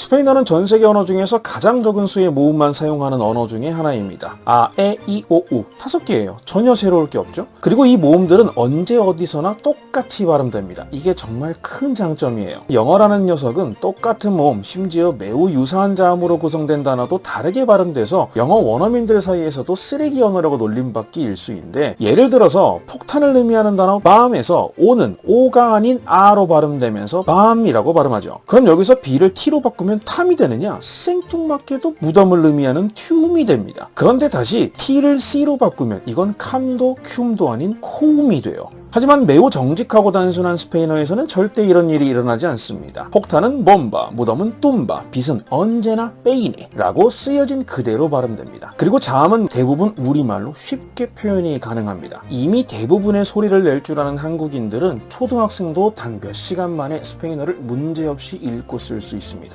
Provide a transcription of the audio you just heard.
스페인어는 전 세계 언어 중에서 가장 적은 수의 모음만 사용하는 언어 중에 하나입니다. 아, 에, 이, 오, 우. 다섯 개예요. 전혀 새로울 게 없죠. 그리고 이 모음들은 언제 어디서나 똑같이 발음됩니다. 이게 정말 큰 장점이에요. 영어라는 녀석은 똑같은 모음, 심지어 매우 유사한 자음으로 구성된 단어도 다르게 발음돼서 영어 원어민들 사이에서도 쓰레기 언어라고 놀림받기 일수인데 예를 들어서 폭탄을 의미하는 단어 밤에서 오는 오가 아닌 아로 발음되면서 밤이라고 발음하죠. 그럼 여기서 B를 T로 바꾸면 탐이 되느냐? 생뚱맞게도 무덤을 의미하는 흄이 됩니다. 그런데 다시 T를 C로 바꾸면 이건 캄도 큐움도 아닌 코움이 돼요. 하지만 매우 정직하고 단순한 스페인어에서는 절대 이런 일이 일어나지 않습니다. 폭탄은 bomba, 무덤은 tumba, 빛은 언제나 빼이네 라고 쓰여진 그대로 발음됩니다. 그리고 자음은 대부분 우리말로 쉽게 표현이 가능합니다. 이미 대부분의 소리를 낼 줄 아는 한국인들은 초등학생도 단 몇 시간 만에 스페인어를 문제없이 읽고 쓸 수 있습니다.